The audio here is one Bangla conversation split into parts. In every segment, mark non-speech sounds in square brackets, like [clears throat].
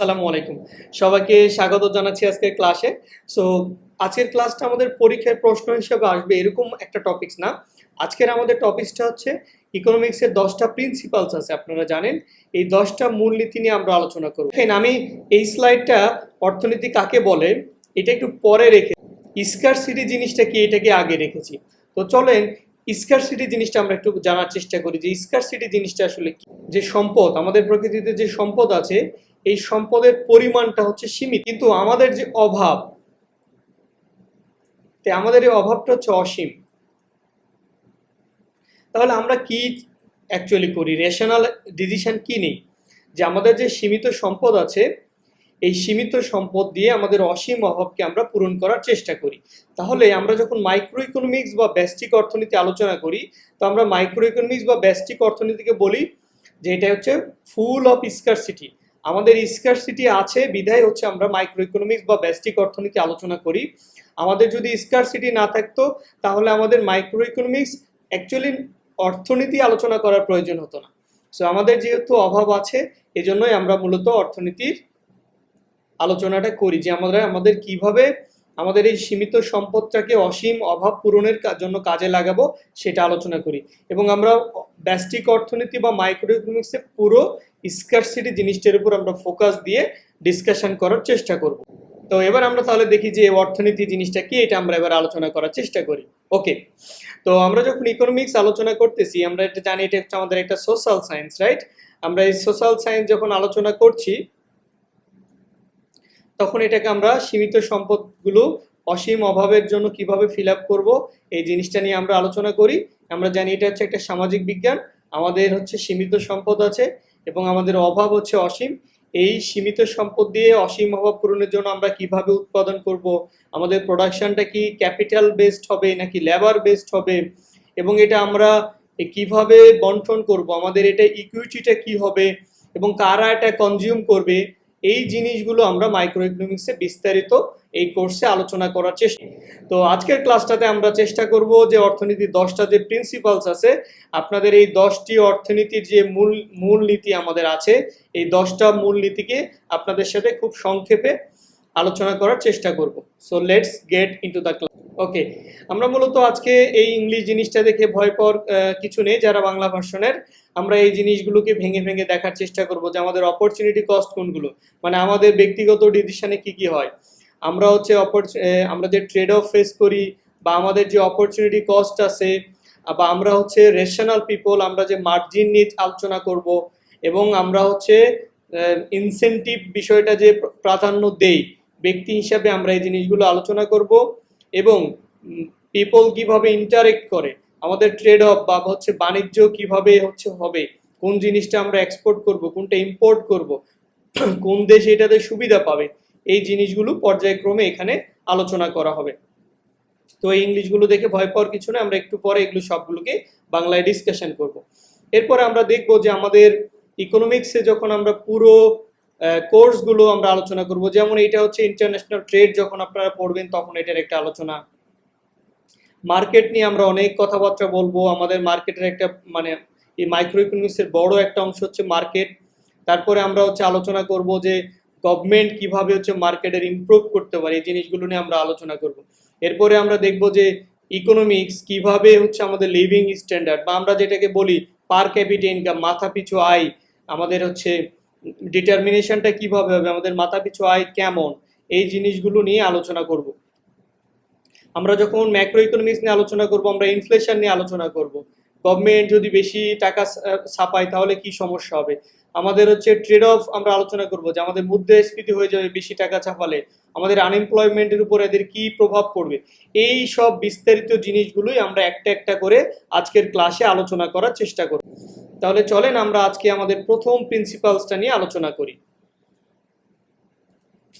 আসসালামু আলাইকুম। সবাইকে স্বাগত জানাচ্ছি আজকের ক্লাসে। সো আজকের ক্লাসটা আমাদের পরীক্ষার প্রশ্ন হিসেবে আসবে, এরকম একটা টপিকস না। আজকের আমাদের টপিকসটা হচ্ছে ইকোনমিক্সের দশটা প্রিন্সিপালস আছে, আপনারা জানেন। এই দশটা মূলনীতি নিয়ে আমরা আলোচনা করব। দেখেন, আমি এই স্লাইডটা অর্থনীতি কাকে বলে, এটা একটু পরে রেখে স্কারসিটি জিনিসটা কি, এটাকে আগে রেখেছি। তো চলেন স্কারসিটি জিনিসটা আমরা একটু জানার চেষ্টা করি যে স্কারসিটি জিনিসটা আসলে কি? যে সম্পদ, আমাদের প্রকৃতিতে যে সম্পদ আছে এই সম্পদের পরিমাণটা হচ্ছে সীমিত। কিন্তু আমাদের যে অভাব আমাদের এই অভাবটা হচ্ছে অসীম। তাহলে আমরা কি অ্যাকচুয়ালি করি? রেশনাল ডিসিশন কি নেই? যে আমাদের যে সীমিত সম্পদ আছে, এই সীমিত সম্পদ দিয়ে আমাদের অসীম অভাবকে আমরা পূরণ করার চেষ্টা করি। তাহলে আমরা যখন মাইক্রো ইকোনমিক্স বা ব্যষ্টিক অর্থনীতি আলোচনা করি, তো আমরা মাইক্রো ইকোনমিক্স বা ব্যষ্টিক অর্থনীতিকে বলি যে এটা হচ্ছে ফুল অফ স্কারসিটি আমাদের স্কারসিটি আছে, বিধায় হচ্ছে আমরা মাইক্রো ইকোনমিক্স বা ব্যষ্টিক অর্থনীতি আলোচনা করি। আমাদের যদি স্কারসিটি না থাকতো, তাহলে আমাদের মাইক্রো ইকোনমিক্স অ্যাকচুয়ালি অর্থনীতি আলোচনা করার প্রয়োজন হতো না। সো আমাদের যেহেতু অভাব আছে, এজন্যই আমরা মূলত অর্থনীতির আলোচনাটা করি যে আমরা, আমাদের কীভাবে আমাদের এই সীমিত সম্পদটাকে অসীম অভাব পূরণের জন্য কাজে লাগাবো, সেটা আলোচনা করি। এবং আমরা ব্যষ্টিক অর্থনীতি বা মাইক্রো ইকোনমিক্সে পুরো স্কারসিটি জিনিসটার উপর আমরা ফোকাস দিয়ে ডিসকাশন করার চেষ্টা করব। তো এবার আমরা তাহলে দেখি যে অর্থনীতি জিনিসটা কি, এটা আমরা এবার আলোচনা করার চেষ্টা করি। ওকে তো আমরা যখন ইকোনমিক্স আলোচনা করতেছি, আমরা এটা জানি এটা হচ্ছে আমাদের একটা সোশ্যাল সায়েন্স রাইট আমরা এই সোশ্যাল সায়েন্স যখন আলোচনা করছি তখন এটাকে আমরা সীমিত সম্পদগুলো অসীম অভাবের জন্য কীভাবে ফিল আপ করব, এই জিনিসটা নিয়ে আমরা আলোচনা করি। আমরা জানি এটা হচ্ছে একটা সামাজিক বিজ্ঞান, আমাদের হচ্ছে সীমিত সম্পদ আছে এবং আমাদের অভাব হচ্ছে অসীম। এই সীমিত সম্পদ দিয়ে অসীম অভাব পূরণের জন্য আমরা কীভাবে উৎপাদন করব, আমাদের প্রোডাকশনটা কি ক্যাপিটাল বেসড হবে নাকি লেবার বেসড হবে, এবং এটা আমরা কীভাবে বন্টন করব, আমাদের এটা ইকুইটিটা কি হবে, এবং কারা এটা কনজিউম করবে এই জিনিসগুলো আমরা মাইক্রো ইকোনমিক্সে বিস্তারিত এই কোর্সে আলোচনা করার চেষ্টা তো আজকের ক্লাসটাতে আমরা চেষ্টা করব যে অর্থনীতির দশটা যে প্রিন্সিপালস আছে, আপনাদের এই দশটি অর্থনীতির যে মূল মূল নীতি আমাদের আছে, এই দশটা মূল নীতিকে আপনাদের সাথে খুব সংক্ষেপে আলোচনা করার চেষ্টা করব। So let's get into the class okay আমরা মূলত আজকে এই ইংলিশ জিনিসটা দেখে ভয় পাওয়ার কিছু নেই যারা বাংলা ভার্সনের। আমরা এই জিনিসগুলোকে ভেঙে ভেঙে দেখার চেষ্টা করব যে আমাদের অপরচুনিটি কস্ট কোনগুলো? মানে আমাদের ব্যক্তিগত ডিসিশনে কি কি হয়? আমরা হচ্ছে অপরচু- আমরা যে ট্রেড অফ ফেস করি বা আমাদের যে অপরচুনিটি কস্ট আছে, বা আমরা হচ্ছে রেশনাল পিপল আমরা যে মার্জিন নিয়ে আলোচনা করব এবং আমরা হচ্ছে ইনসেন্টিভ বিষয়টা যে প্রাধান্য দেই, ব্যক্তি হিসাবে আমরা এই জিনিসগুলো আলোচনা করব। এবং পিপল কীভাবে ইন্টারেক্ট করে, আমাদের ট্রেড অফ বা হচ্ছে বাণিজ্য কীভাবে হচ্ছে হবে, কোন জিনিসটা আমরা এক্সপোর্ট করব, কোনটা ইম্পোর্ট করব, [clears throat] কোন দেশ এটাতে সুবিধা পাবে, এই জিনিসগুলো পর্যায়ক্রমে এখানে আলোচনা করা হবে। তো এই ইংলিশগুলো দেখে ভয় পাওয়ার কিছু না আমরা একটু পরে এগুলো সবগুলোকে বাংলায় ডিসকাশন করব। এরপরে আমরা দেখব যে আমাদের ইকোনমিক্সে যখন আমরা পুরো কোর্সগুলো আমরা আলোচনা করব। যেমন এটা হচ্ছে ইন্টারন্যাশনাল ট্রেড যখন আপনারা পড়বেন তখন এটার একটা আলোচনা। মার্কেট নিয়ে আমরা অনেক কথাবার্তা বলব। আমাদের মার্কেটের একটা মানে এই মাইক্রো ইকোনমিক্সের বড় একটা অংশ হচ্ছে মার্কেট। তারপরে আমরা হচ্ছে আলোচনা করব যে গভর্নমেন্ট কীভাবে হচ্ছে মার্কেটের ইমপ্রুভ করতে পারে, এই জিনিসগুলো নিয়ে আমরা আলোচনা করব। এরপরে আমরা দেখব যে ইকোনমিক্স কীভাবে হচ্ছে আমাদের লিভিং স্ট্যান্ডার্ড বা আমরা যেটাকে বলি পার ক্যাপিটা ইনকাম মাথা পিছু আয়, আমাদের হচ্ছে ডিটারমিনেশনটা কীভাবে হবে? আমাদের মাথা পিছু আয় কেমন? এই জিনিসগুলো নিয়ে আলোচনা করব। আমরা যখন ম্যাক্রো ইকোনমিক্স নিয়ে আলোচনা করব, আমরা ইনফ্লেশন নিয়ে আলোচনা করব। গভর্নমেন্ট যদি বেশি টাকা ছাপায় তাহলে কি সমস্যা হবে? আমাদের হচ্ছে ট্রেড অফ আমরা আলোচনা করব, যে আমাদের মুদ্রাস্ফীতি হয়ে যাবে বেশি টাকা ছাপালে, আমাদের আনএমপ্লয়মেন্টের উপর এদের কি প্রভাব পড়বে? এই সব বিস্তারিত জিনিসগুলোই আমরা একটা একটা করে আজকের ক্লাসে আলোচনা করার চেষ্টা করব। তাহলে চলেন আমরা আজকে আমাদের প্রথম প্রিন্সিপালসটা নিয়ে আলোচনা করি।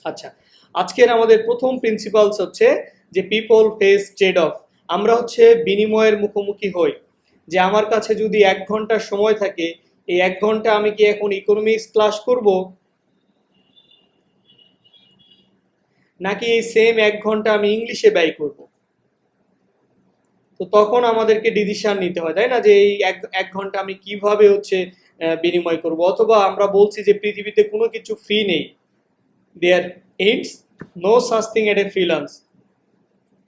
আচ্ছা আজকের আমাদের প্রথম প্রিন্সিপালস হচ্ছে যে পিপল ফেস ট্রেড অফ আমরা হচ্ছে বিনিময়ের মুখোমুখি হই। যে আমার কাছে যদি এক ঘণ্টার সময় থাকে এই এক ঘণ্টা আমি কি এখন ইকোনমিক্স ক্লাস করব? নাকি এই সেম এক ঘণ্টা আমি ইংলিশে ব্যয় করব? তো তখন আমাদেরকে ডিসিশন নিতে হয়, তাই না? যে এই এক এক ঘণ্টা আমি কীভাবে হচ্ছে বিনিময় করব? অথবা আমরা বলছি যে পৃথিবীতে কোনো কিছু ফ্রি নেই। There AIDS no such thing as a free lunch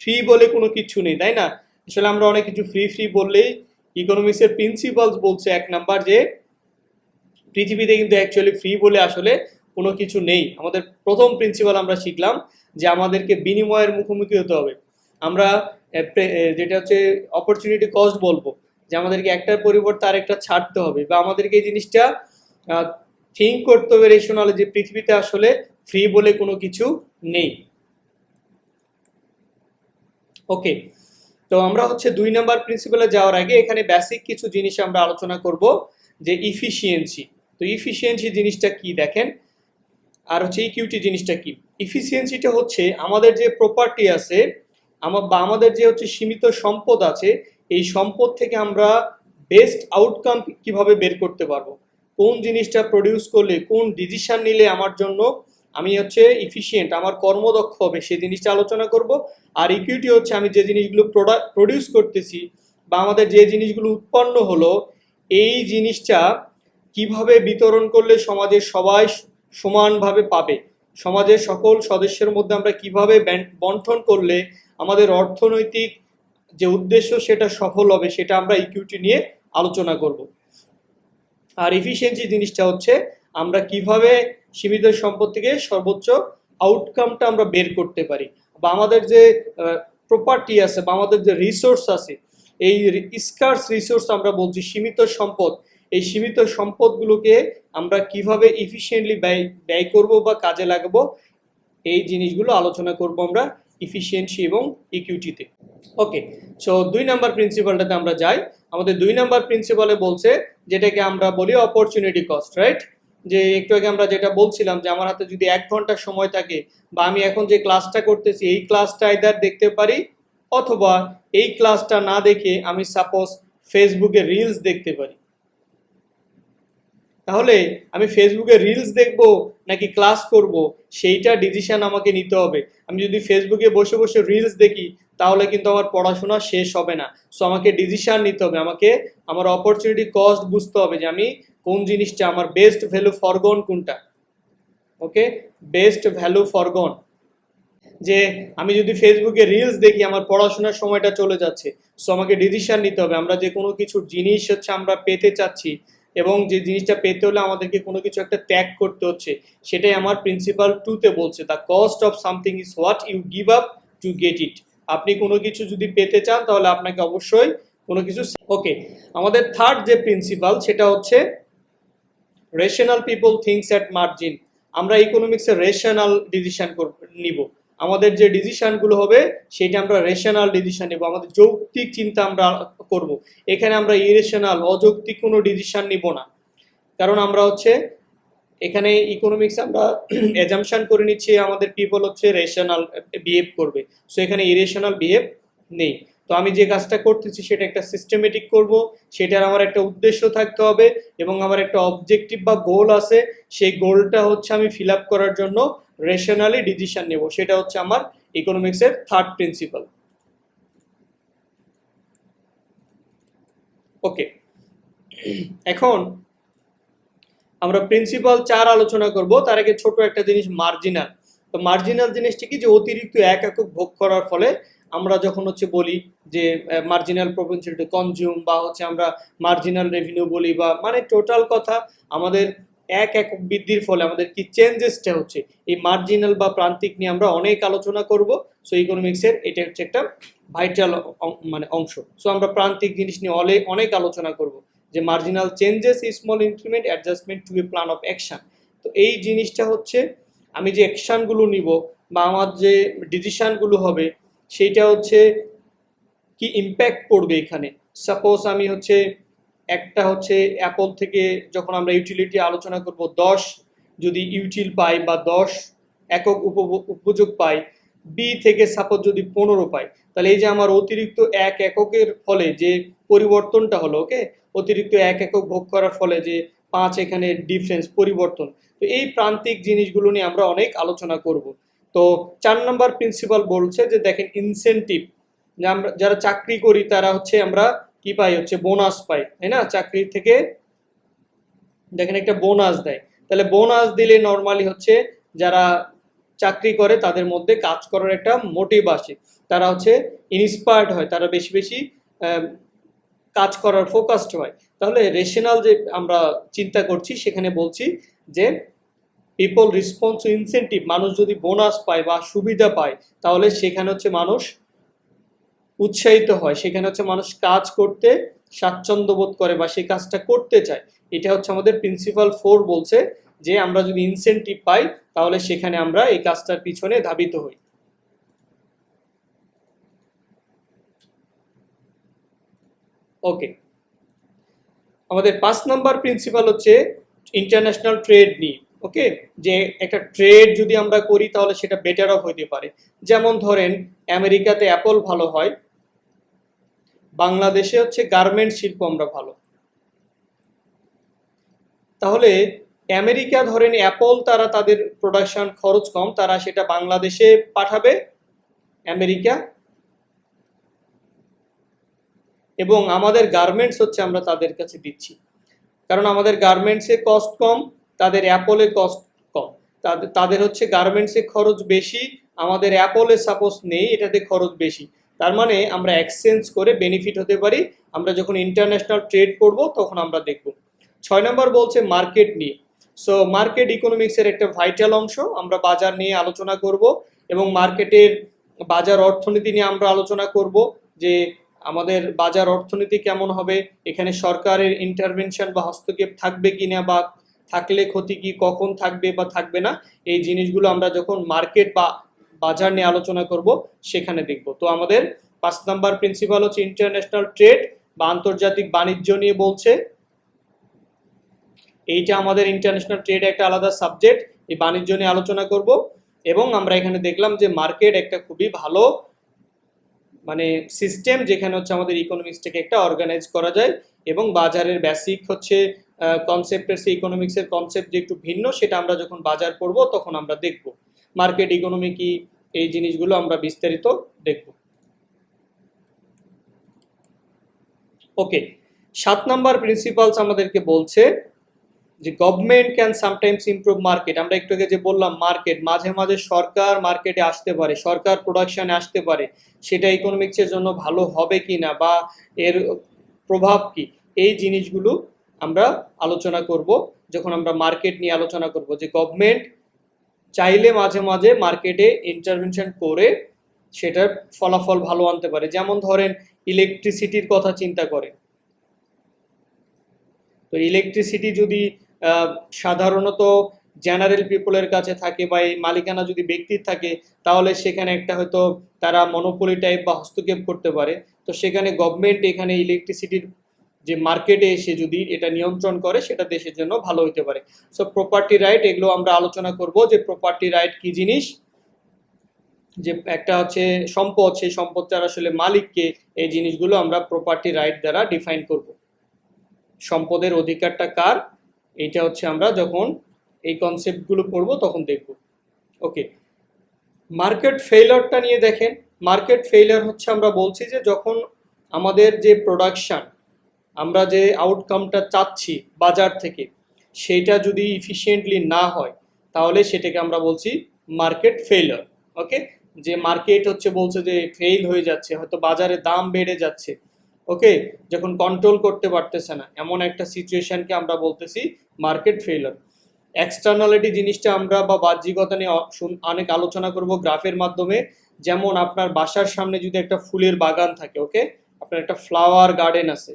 free বলে কোনো কিছু নেই, তাই না? আসলে আমরা অনেক কিছু ফ্রি ফ্রি বললেই ইকোনমিক্সের প্রিন্সিপালস বলছে এক নাম্বার যে পৃথিবীতে কিন্তু অ্যাকচুয়ালি ফ্রি বলে আসলে কোনো কিছু নেই। আমাদের প্রথম প্রিন্সিপাল আমরা শিখলাম যে আমাদেরকে বিনিময়ের মুখোমুখি হতে হবে। আমরা যেটা হচ্ছে অপরচুনিটি কস্ট বলব, যে আমাদেরকে একটার পরিবর্তে আরেকটা ছাড়তে হবে বা আমাদেরকে এই জিনিসটা থিঙ্ক করতে হবে রেশনালে যে পৃথিবীতে আসলে ফ্রি বলে কোনো কিছু নেই। ওকে তো আমরা হচ্ছে দুই নাম্বার প্রিন্সিপালে যাওয়ার আগে এখানে বেসিক কিছু জিনিস আমরা আলোচনা করব, যে ইফিসিয়েন্সি তো ইফিসিয়েন্সি জিনিসটা কি দেখেন? আর হচ্ছে ইকিউটি জিনিসটা কি? ইফিসিয়েন্সিটা হচ্ছে আমাদের যে প্রপার্টি আছে আমার বা আমাদের যে হচ্ছে সীমিত সম্পদ আছে, এই সম্পদ থেকে আমরা বেস্ট আউটকাম কীভাবে বের করতে পারব? কোন জিনিসটা প্রডিউস করলে, কোন ডিসিশন নিলে আমার জন্য আমি হচ্ছে ইফিসিয়েন্ট আমার কর্মদক্ষ হবে, সেই জিনিসটা আলোচনা করব। আর ইকুইটি হচ্ছে আমি যে জিনিসগুলো প্রডিউস করতেছি, বা আমাদের যে জিনিসগুলো উৎপন্ন হলো, এই জিনিসটা কীভাবে বিতরণ করলে সমাজের সবাই সমানভাবে পাবে? সমাজের সকল সদস্যের মধ্যে আমরা কীভাবে বন্টন করলে আমাদের অর্থনৈতিক যে উদ্দেশ্য সেটা সফল হবে সেটা আমরা ইকুইটি নিয়ে আলোচনা করব। আর এফিসিয়েন্সি জিনিসটা হচ্ছে আমরা কীভাবে সীমিত সম্পদ থেকে সর্বোচ্চ আউটকামটা আমরা বের করতে পারি বা আমাদের যে প্রপার্টি আছে বা আমাদের যে রিসোর্স আছে, এই স্কার্স রিসোর্স আমরা বলছি সীমিত সম্পদ এই সীমিত সম্পদগুলোকে আমরা কীভাবে ইফিসিয়েন্টলি ব্যয় ব্যয় করব বা কাজে লাগাবো, এই জিনিসগুলো আলোচনা করব আমরা ইফিসিয়েন্সি এবং ইকুইটিতে ওকে সো দুই নাম্বার প্রিন্সিপালটাতে আমরা যাই। আমাদের দুই নাম্বার প্রিন্সিপালে বলছে, যেটাকে আমরা বলি অপরচুনিটি কস্ট রাইট যে একটু আগে আমরা যেটা বলছিলাম যে আমার হাতে যদি এক ঘণ্টা সময় থাকে বা আমি এখন যে ক্লাসটা করতেছি, এই ক্লাসটা আইদার দেখতে পারি অথবা এই ক্লাসটা না দেখে আমি সাপোজ ফেসবুকে রিলস দেখতে পারি। তাহলে আমি ফেসবুকে রিলস দেখব নাকি ক্লাস করব? সেইটা ডিসিশন আমাকে নিতে হবে। আমি যদি ফেসবুকে বসে বসে রিলস দেখি, তাহলে কিন্তু আমার পড়াশোনা শেষ হবে না। সো আমাকে ডিসিশন নিতে হবে। আমাকে, আমার অপরচুনিটি কস্ট বুঝতে হবে যে আমি কোন জিনিসটা, আমার বেস্ট ভ্যালু ফরগন কোনটা? ওকে বেস্ট ভ্যালু ফরগন যে আমি যদি ফেসবুকে রিলস দেখি, আমার পড়াশোনার সময়টা চলে যাচ্ছে। সো আমাকে ডিসিশন নিতে হবে। আমরা যে কোনো কিছু জিনিস হচ্ছে আমরা পেতে চাচ্ছি। এবং যে জিনিসটা পেতে হলে আমাদেরকে কোনো কিছু একটা ত্যাগ করতে হচ্ছে, সেটাই আমার প্রিন্সিপাল টুতে বলছে the cost of something is what you give up to get it আপনি কোনো কিছু যদি পেতে চান, তাহলে আপনাকে অবশ্যই কোনো কিছু ওকে আমাদের থার্ড যে প্রিন্সিপাল সেটা হচ্ছে rational people thinks at margin আমরা ইকোনমিক্সে রেশনাল ডিসিশন নিব। আমাদের যে ডিসিশনগুলো হবে, সেটা আমরা রেশনাল ডিসিশন নেব, আমাদের যৌক্তিক চিন্তা আমরা করব। এখানে আমরা ইরেশনাল অযৌক্তিক কোনো ডিসিশন নিব না। কারণ আমরা হচ্ছে, এখানে ইকোনমিক্স আমরা [clears throat] এজামশন করে নিচ্ছি, আমাদের পিপল হচ্ছে রেশনাল বিহেভ করবে। সো এখানে ইরেশনাল বিহেভ নেই। তো আমি যে কাজটা করতেছি, সেটা একটা সিস্টেমেটিক করব, সেটার আমার একটা উদ্দেশ্য থাকতে হবে, এবং আমার একটা অবজেক্টিভ বা গোল আছে, সেই গোলটা হচ্ছে আমি ফিল করার জন্য রেশনালি ডিসিশন নেব, সেটা হচ্ছে আমার ইকোনমিক্সের থার্ড প্রিন্সিপাল ওকে এখন আমরা প্রিন্সিপাল চার আলোচনা করব, তার আগে ছোট একটা জিনিস মার্জিনাল তো মার্জিনাল জিনিসটা কি? যে অতিরিক্ত এক একক ভোগ করার ফলে আমরা যখন হচ্ছে বলি যে মার্জিনাল প্রপেন্সিটি কনজিউম বা হচ্ছে আমরা মার্জিনাল রেভিনিউ বলি বা মানে টোটাল কথা আমাদের এক এক বৃদ্ধির ফলে আমাদের কি চেঞ্জেসটা হচ্ছে? এই মার্জিনাল বা প্রান্তিক নিয়ে আমরা অনেক আলোচনা করব। সো ইকোনমিক্সের এটা হচ্ছে একটা ভাইটাল মানে অংশ। সো আমরা প্রান্তিক জিনিস নিয়ে অনেক অনেক আলোচনা করব। যে marginal changes small increment adjustment to a plan of action তো এই জিনিসটা হচ্ছে, আমি যে অ্যাকশানগুলো নিব বা আমার যে ডিসিশানগুলো হবে, সেইটা হচ্ছে কি ইম্প্যাক্ট পড়বে এখানে? সাপোজ আমি হচ্ছে একটা হচ্ছে অ্যাপল থেকে যখন আমরা ইউটিলিটি আলোচনা করব, দশ যদি ইউটিল পাই বা দশ একক উপ- উপযোগ পাই বি থেকে সাপোজ যদি পনেরো পাই, তাহলে এই যে আমার অতিরিক্ত এক এককের ফলে যে পরিবর্তনটা হলো, ওকে? অতিরিক্ত এক একক ভোগ করার ফলে যে পাঁচ এখানে ডিফারেন্স পরিবর্তন। তো এই প্রান্তিক জিনিসগুলো নিয়ে আমরা অনেক আলোচনা করব। তো চার নম্বর প্রিন্সিপাল বলছে যে, দেখেন ইনসেন্টিভ যারা চাকরি করি, তারা হচ্ছে আমরা কি পাই? হচ্ছে বোনাস পাই, তাই না? চাকরির থেকে দেখেন একটা বোনাস দেয়। তাহলে বোনাস দিলে নর্মালি হচ্ছে যারা চাকরি করে তাদের মধ্যে কাজ করার একটা মোটিভ আসে। তারা হচ্ছে ইন্সপায়ার্ড হয়, তারা বেশি বেশি কাজ করার ফোকাসড হয়। তাহলে রেশনাল যে আমরা চিন্তা করছি, সেখানে বলছি যে পিপল রেসপন্স ইনসেন্টিভ মানুষ যদি বোনাস পায় বা সুবিধা পায়, তাহলে সেখানে হচ্ছে মানুষ উৎসাহিত হয়। সেখানে হচ্ছে মানুষ কাজ করতে স্বাচ্ছন্দ্য বোধ করে বা সেই কাজটা করতে চায়। এটা হচ্ছে আমাদের প্রিন্সিপাল ফোর বলছে যে, আমরা যদি ইনসেন্টিভ পাই, তাহলে সেখানে আমরা এই কাজটার পিছনে ধাবিত হই। ওকে আমাদের পাঁচ নাম্বার প্রিন্সিপাল হচ্ছে ইন্টারন্যাশনাল ট্রেড নিয়ে। ওকে যে, একটা ট্রেড যদি আমরা করি, তাহলে সেটা বেটার অফ হইতে পারে। যেমন ধরেন, আমেরিকাতে অ্যাপল ভালো হয় বাংলাদেশে হচ্ছে গার্মেন্ট শিল্প আমরা ভালো। তাহলে আমেরিকা ধরেন অ্যাপল তারা তাদের প্রোডাকশন খরচ কম, তারা সেটা বাংলাদেশে পাঠাবে, আমেরিকা। এবং আমাদের গার্মেন্টস হচ্ছে আমরা তাদের কাছে দিচ্ছি। কারণ আমাদের গার্মেন্টসে কস্ট কম, তাদের অ্যাপলে কস্ট কম। তাদের হচ্ছে গার্মেন্টসে খরচ বেশি, আমাদের অ্যাপলে সাপোজ নেই, এটাতে খরচ বেশি। তার মানে আমরা এক্সচেঞ্জ করে বেনিফিট হতে পারি। আমরা যখন ইন্টারন্যাশনাল ট্রেড করব, তখন আমরা দেখব। ছয় নম্বর বলছে মার্কেট নিয়ে। সো মার্কেট ইকোনমিক্সের একটা ভাইটাল অংশ আমরা বাজার নিয়ে আলোচনা করব এবং মার্কেটের বাজার অর্থনীতি নিয়ে আমরা আলোচনা করব যে আমাদের বাজার অর্থনীতি কেমন হবে, এখানে সরকারের ইন্টারভেনশন বা হস্তক্ষেপ থাকবে কিনা বা থাকলে ক্ষতি কি, কখন থাকবে বা থাকবে না, এই জিনিসগুলো আমরা যখন মার্কেট বা বাজার নিয়ে আলোচনা করব, সেখানে দেখব। তো আমাদের পাঁচ নাম্বার প্রিন্সিপাল হচ্ছে ইন্টারন্যাশনাল ট্রেড বা আন্তর্জাতিক বাণিজ্য নিয়ে বলছে। এইটা আমাদের ইন্টারন্যাশনাল ট্রেড একটা আলাদা সাবজেক্ট এই বাণিজ্য নিয়ে আলোচনা করব। এবং আমরা এখানে দেখলাম যে মার্কেট একটা খুবই ভালো মানে সিস্টেম যেখানে হচ্ছে আমাদের ইকোনমিক্সটাকে একটা অর্গানাইজ করা যায়। এবং বাজারের বেসিক হচ্ছে কনসেপ্টের সেই ইকোনমিক্সের কনসেপ্ট যে একটু ভিন্ন, সেটা আমরা যখন বাজার করব, তখন আমরা দেখব। মার্কেট ইকোনমি কি, এই জিনিসগুলো আমরা বিস্তারিত দেখব। ওকে, সাত নাম্বার প্রিন্সিপালস আমাদেরকে বলছে যে government can sometimes improve market আমরা একটু আগে যে বললাম মার্কেট মাঝে মাঝে সরকার মার্কেটে আসতে পারে, সরকার প্রোডাকশনে আসতে পারে। সেটা ইকোনমিক্সের জন্য ভালো হবে কি না বা এর প্রভাব কি, এই জিনিসগুলো আমরা আলোচনা করব, যখন আমরা মার্কেট নিয়ে আলোচনা করব যে গভর্নমেন্ট চাইলে মাঝে মাঝে মার্কেটে ইন্টারভেনশন করে সেটার ফলাফল ভালো আনতে পারে। যেমন ধরেন ইলেকট্রিসিটির কথা চিন্তা করে তো ইলেকট্রিসিটি যদি সাধারণত জেনারেল পিপলের কাছে থাকে বা এই মালিকানা যদি ব্যক্তির থাকে, তাহলে সেখানে একটা হয়তো তারা মনোপলি টাইপ বা হস্তক্ষেপ করতে পারে। তো সেখানে গভর্নমেন্ট এখানে ইলেকট্রিসিটির যে মার্কেটে এসে যদি এটা নিয়ন্ত্রণ করে, সেটা দেশের জন্য ভালো হতে পারে। সো প্রপার্টি রাইট এগুলো আমরা আলোচনা করব যে প্রপার্টি রাইট কি জিনিস, যে একটা হচ্ছে সম্পদ, সেই সম্পদটার আসলে মালিককে এই জিনিসগুলো আমরা প্রপার্টি রাইট দ্বারা ডিফাইন করব। সম্পদের অধিকারটা কার? এটা হচ্ছে আমরা যখন এই কনসেপ্টগুলো পড়ব তখন দেখব। ওকে মার্কেট ফেইলারটা নিয়ে দেখেন। মার্কেট ফেইলার হচ্ছে আমরা বলছি যে যখন আমাদের যে প্রোডাকশন আমরা যে আউটকামটা চাচ্ছি বাজার থেকে, সেটা যদি ইফিসিয়েন্টলি না হয়, তাহলে সেটাকে আমরা বলছি মার্কেট ফেইলার ওকে যে মার্কেট হচ্ছে বলছে যে ফেইল হয়ে যাচ্ছে, হয়তো বাজারে দাম বেড়ে যাচ্ছে ওকে যখন কন্ট্রোল করতে পারতেছে না, এমন একটা সিচুয়েশনকে আমরা বলতেছি মার্কেট ফেইলার এক্সটার্নালিটি জিনিসটা আমরা বা বাহ্যিকতা নিয়ে অনেক আলোচনা করব গ্রাফের মাধ্যমে। যেমন আপনার বাসার সামনে যদি একটা ফুলের বাগান থাকে ওকে আপনার একটা ফ্লাওয়ার গার্ডেন আছে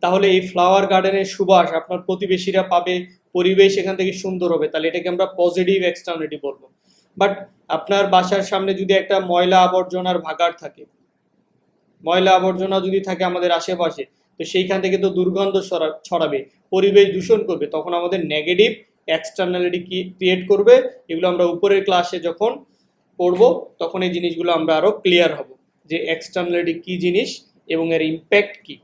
তাহলে এই ফ্লাওয়ার গার্ডেনের সুবাস আপনার প্রতিবেশীরা পাবে, পরিবেশ এখান থেকে সুন্দর হবে। তাহলে এটাকে আমরা পজিটিভ এক্সটার্নালিটি বলব। বাট আপনার বাসার সামনে যদি একটা ময়লা আবর্জনার ভাগার থাকে, ময়লা আবর্জনা যদি থাকে আমাদের আশেপাশে, তো সেইখান থেকে তো দুর্গন্ধ ছড়া- ছড়াবে, পরিবেশ দূষণ করবে, তখন আমাদের নেগেটিভ এক্সটার্নালিটি কি ক্রিয়েট করবে। এগুলো আমরা উপরের ক্লাসে যখন পড়ব, তখন এই জিনিসগুলো আমরা আরও ক্লিয়ার হব যে এক্সটার্নালিটি কি জিনিস এবং এর ইম্প্যাক্ট কি।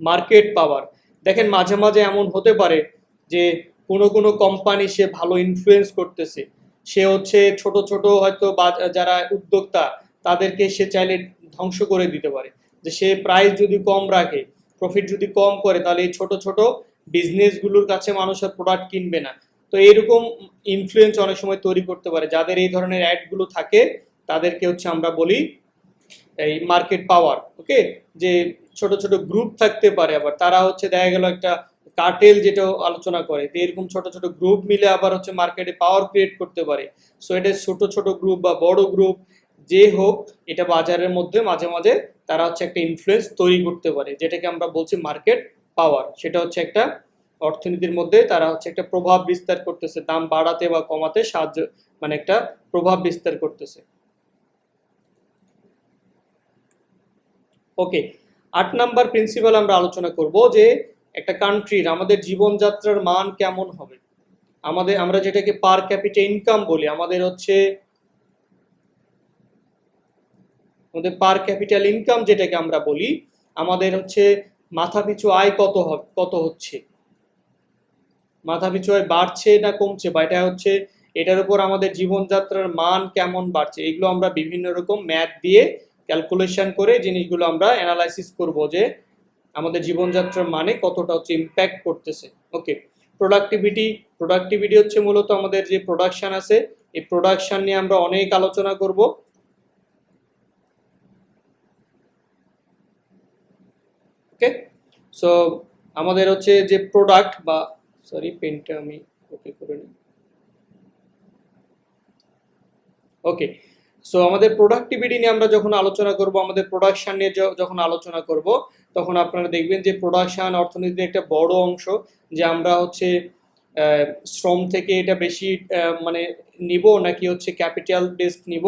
মার্কেট পাওয়ার দেখেন মাঝে মাঝে এমন হতে পারে যে কোনো কোনো কোম্পানি সে ভালো ইনফ্লুয়েন্স করতেছে। সে হচ্ছে ছোট ছোট হয়তো যারা উদ্যোক্তা, তাদেরকে সে চাইলে ধ্বংস করে দিতে পারে। যে সে প্রাইস যদি কম রাখে প্রফিট যদি কম করে, তাহলে এই ছোট ছোট বিজনেসগুলোর কাছে মানুষ আর প্রোডাক্ট কিনবে না। তো এরকম ইনফ্লুয়েন্স অনেক সময় তৈরি করতে পারে। যাদের এই ধরনের অ্যাডগুলো থাকে, তাদেরকে হচ্ছে আমরা বলি এই মার্কেট পাওয়ার ওকে যে ছোট ছোট গ্রুপ থাকতে পারে, আবার তারা হচ্ছে দেখা গেল একটা কার্টেল যেটা আলোচনা করে, তো এরকম ছোট ছোট গ্রুপ মিলে আবার হচ্ছে মার্কেটে পাওয়ার ক্রিয়েট করতে পারে। সো এটা ছোট ছোট গ্রুপ বা বড় গ্রুপ যে হোক, এটা বাজারের মধ্যে মাঝে মাঝে তারা হচ্ছে একটা ইনফ্লুয়েন্স তৈরি করতে পারে, যেটাকে আমরা বলছি মার্কেট পাওয়ার সেটা হচ্ছে একটা অর্থনীতির মধ্যে তারা হচ্ছে একটা প্রভাব বিস্তার করতেছে, দাম বাড়াতে বা কমাতে সাহায্য মানে একটা প্রভাব বিস্তার করতেছে। ওকে আট নাম্বার প্রিন্সিপাল আমরা আলোচনা করব যে একটা কান্ট্রির আমাদের জীবনযাত্রার মান কেমন হবে? আমাদের, আমরা যেটাকে পার ক্যাপিটা ইনকাম বলি, আমাদের হচ্ছে আমাদের পার ক্যাপিটাল ইনকাম যেটাকে আমরা বলি, আমাদের হচ্ছে মাথা পিছু আয় কত কত হচ্ছে? মাথা পিছু আয় বাড়ছে না কমছে? বা এটা হচ্ছে, এটার উপর আমাদের জীবনযাত্রার মান কেমন বাড়ছে? এগুলো আমরা বিভিন্ন রকম ম্যাথ দিয়ে ক্যালকুলেশন করে জিনিসগুলো আমরা অ্যানালাইসিস করব যে আমাদের জীবনযাত্রার মানে কতটা হচ্ছে ইম্প্যাক্ট করতেছে। ওকে প্রোডাক্টিভিটি প্রোডাক্টিভিটি হচ্ছে মূলত আমাদের যে প্রোডাকশন আছে, এই প্রোডাকশন নিয়ে আমরা অনেক আলোচনা করব। ওকে সো আমাদের হচ্ছে যে প্রোডাক্ট বা সরি পেনটা আমি ওকে করে নিই। ওকে সো আমাদের প্রোডাক্টিভিটি নিয়ে আমরা যখন আলোচনা করব, আমাদের প্রোডাকশান নিয়ে যখন আলোচনা করব, তখন আপনারা দেখবেন যে প্রোডাকশান অর্থনীতির একটা বড় অংশ, যে আমরা হচ্ছে শ্রম থেকে এটা বেশি মানে নিব নাকি হচ্ছে ক্যাপিটাল বেসড নিব?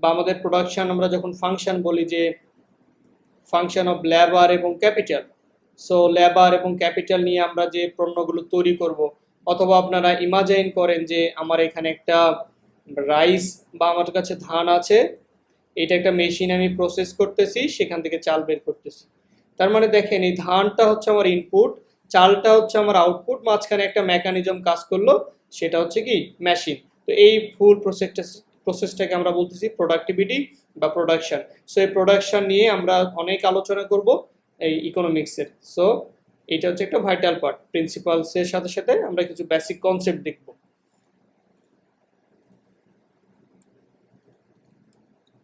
বা আমাদের প্রোডাকশন আমরা যখন ফাংশন বলি যে ফাংশন অফ লেবার এবং ক্যাপিটাল সো লেবার এবং ক্যাপিটাল নিয়ে আমরা যে পণ্যগুলো তৈরি করব, অথবা আপনারা ইমাজাইন করেন যে আমার এখানে একটা রাইস বা আমার কাছে ধান আছে, এটা একটা মেশিন আমি প্রসেস করতেছি, সেখান থেকে চাল বের করতেছি। তার মানে দেখেন, এই ধানটা হচ্ছে আমার ইনপুট চালটা হচ্ছে আমার আউটপুট মাঝখানে একটা মেকানিজম কাজ করল, সেটা হচ্ছে কি? মেশিন তো এই ফুল প্রসেসটা প্রসেসটাকে আমরা বলতেছি প্রোডাক্টিভিটি বা প্রোডাকশন সো এই প্রোডাকশান নিয়ে আমরা অনেক আলোচনা করব এই ইকোনমিক্সের সো এটা হচ্ছে একটা ভাইটাল পার্ট প্রিন্সিপালসের সাথে সাথে আমরা কিছু বেসিক কনসেপ্ট দেখব।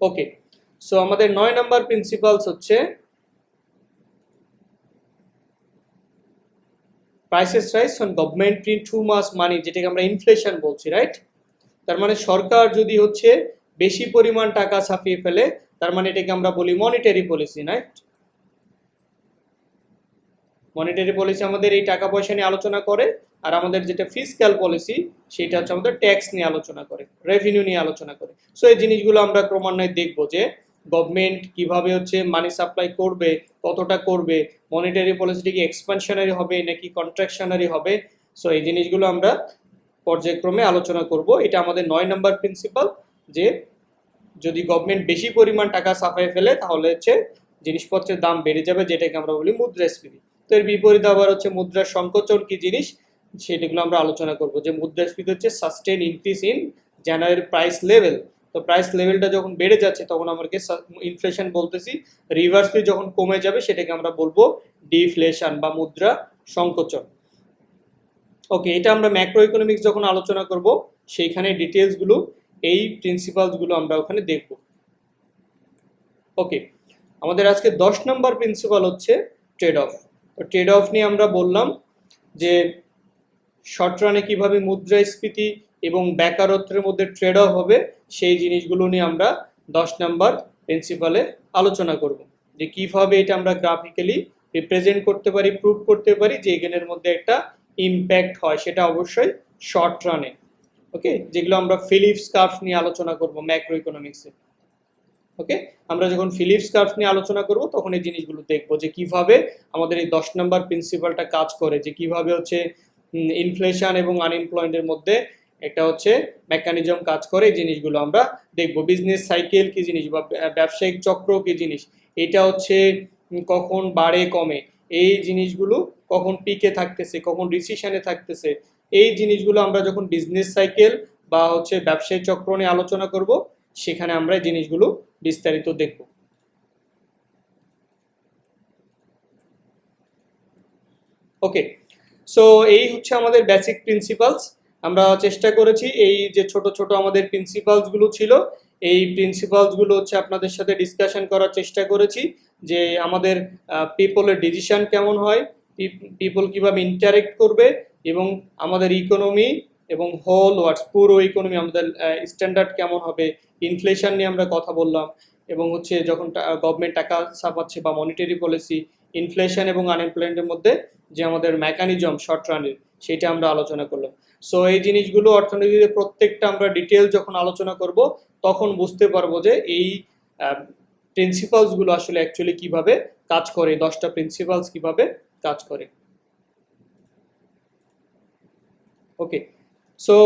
ওকে সো আমাদের নয় নাম্বার প্রিন্সিপালস হচ্ছে prices rise on government print too much money যেটাকে আমরা ইনফ্লেশন বলছি রাইট তার মানে সরকার যদি হচ্ছে বেশি পরিমাণ টাকা ছাপিয়ে ফেলে, তার মানে এটাকে আমরা বলি monetary policy right monetary policy আমাদের এই টাকা পয়সা নিয়ে আলোচনা করে আর আমাদের যেটা ফিসক্যাল পলিসি সেটা হচ্ছে আমাদের ট্যাক্স নিয়ে আলোচনা করে রেভিনিউ নিয়ে আলোচনা করে। সো এই জিনিসগুলো আমরা ক্রমান্বয়ে দেখব যে গভর্নমেন্ট কীভাবে হচ্ছে মানি সাপ্লাই করবে, কতটা করবে মনিটারি পলিসিটি কি এক্সপানশনারি হবে নাকি কন্ট্রাকশনারি হবে? সো এই জিনিসগুলো আমরা পর্যায়ক্রমে আলোচনা করব। এটা আমাদের নয় নম্বর প্রিন্সিপাল যে যদি গভর্নমেন্ট বেশি পরিমাণ টাকা সাফাই ফেলে, তাহলে হচ্ছে জিনিসপত্রের দাম বেড়ে যাবে, যেটাকে আমরা বলি মুদ্রাস্ফীতি। তো, এর বিপরীত আবার হচ্ছে মুদ্রার সংকোচন কি জিনিস? সেটাগুলো আমরা আলোচনা করব। যে মুদ্রাস্ফীতি হচ্ছে sustain increase in general price level তো প্রাইস লেভেলটা যখন বেড়ে যাচ্ছে, তখন আমাকে ইনফ্লেশন বলতেছি। রিভার্সলি যখন কমে যাবে, সেটাকে আমরা বলব ডিফ্লেশন বা মুদ্রা সংকোচন। ওকে, এটা আমরা ম্যাক্রো ইকোনমিক্স যখন আলোচনা করব, সেইখানে ডিটেলসগুলো এই প্রিন্সিপালসগুলো আমরা ওখানে দেখব। ওকে, আমাদের আজকে দশ নম্বর প্রিন্সিপাল হচ্ছে ট্রেড অফ তো ট্রেড অফ নিয়ে আমরা বললাম যে শর্ট রানে কীভাবে মুদ্রাস্ফীতি এবং বেকারত্বের মধ্যে ট্রেড অফ হবে, সেই জিনিসগুলো নিয়ে আমরা দশ নম্বর প্রিন্সিপালে আলোচনা করব। যে কীভাবে এটা আমরা গ্রাফিক্যালি রিপ্রেজেন্ট করতে পারি প্রুভ করতে পারি যে এখানের মধ্যে একটা ইম্প্যাক্ট হয়, সেটা অবশ্যই শর্ট রানে ওকে যেগুলো আমরা ফিলিপস কার্ভ নিয়ে আলোচনা করব ম্যাক্রো ইকোনমিক্সে ওকে আমরা যখন ফিলিপস কার্ভ নিয়ে আলোচনা করব, তখন এই জিনিসগুলো দেখব যে কীভাবে আমাদের এই দশ নম্বর প্রিন্সিপালটা কাজ করে, যে কীভাবে হচ্ছে ইনফ্লেশন এবং আনএমপ্লয়েন্টের মধ্যে একটা হচ্ছে মেকানিজম কাজ করে জিনিসগুলো আমরা দেখব। বিজনেস সাইকেল কি জিনিস বা ব্যবসায়িক চক্র কি জিনিস? এটা হচ্ছে কখন বাড়ে, কমে। এই জিনিসগুলো কখন পিকে থাকতেছে, কখন রিসিশনে থাকতেছে, এই জিনিসগুলো আমরা যখন বিজনেস সাইকেল বা হচ্ছে ব্যবসায়িক চক্র নিয়ে আলোচনা করব, সেখানে আমরা জিনিসগুলো বিস্তারিত দেখব। ওকে সো এই হচ্ছে আমাদের বেসিক প্রিন্সিপালস আমরা চেষ্টা করেছি এই যে ছোট ছোট আমাদের প্রিন্সিপালসগুলো ছিল, এই প্রিন্সিপালসগুলো হচ্ছে আপনাদের সাথে ডিসকাশন করার চেষ্টা করেছি যে আমাদের পিপলের ডিসিশন কেমন হয় পিপল কীভাবে ইন্টারেক্ট করবে এবং আমাদের ইকোনমি এবং হোল ওয়ার্ডস পুরো ইকোনমি আমাদের স্ট্যান্ডার্ড কেমন হবে ইনফ্লেশন নিয়ে আমরা কথা বললাম এবং হচ্ছে যখন গভর্নমেন্ট টাকা ছাপাচ্ছে বা মনিটারি পলিসি ইনফ্লেশন এবং আনএমপ্লয়মেন্টের মধ্যে যে আমাদের মেকানিজম শর্ট রানের সেটা আমরা আলোচনা করলাম। সো এই জিনিসগুলো অর্থনীতিতে প্রত্যেকটা আমরা ডিটেল যখন আলোচনা করব, তখন বুঝতে পারব যে এই প্রিন্সিপালসগুলো আসলে অ্যাকচুয়ালি কীভাবে কাজ করে দশটা প্রিন্সিপালস কীভাবে কাজ করে। Okay so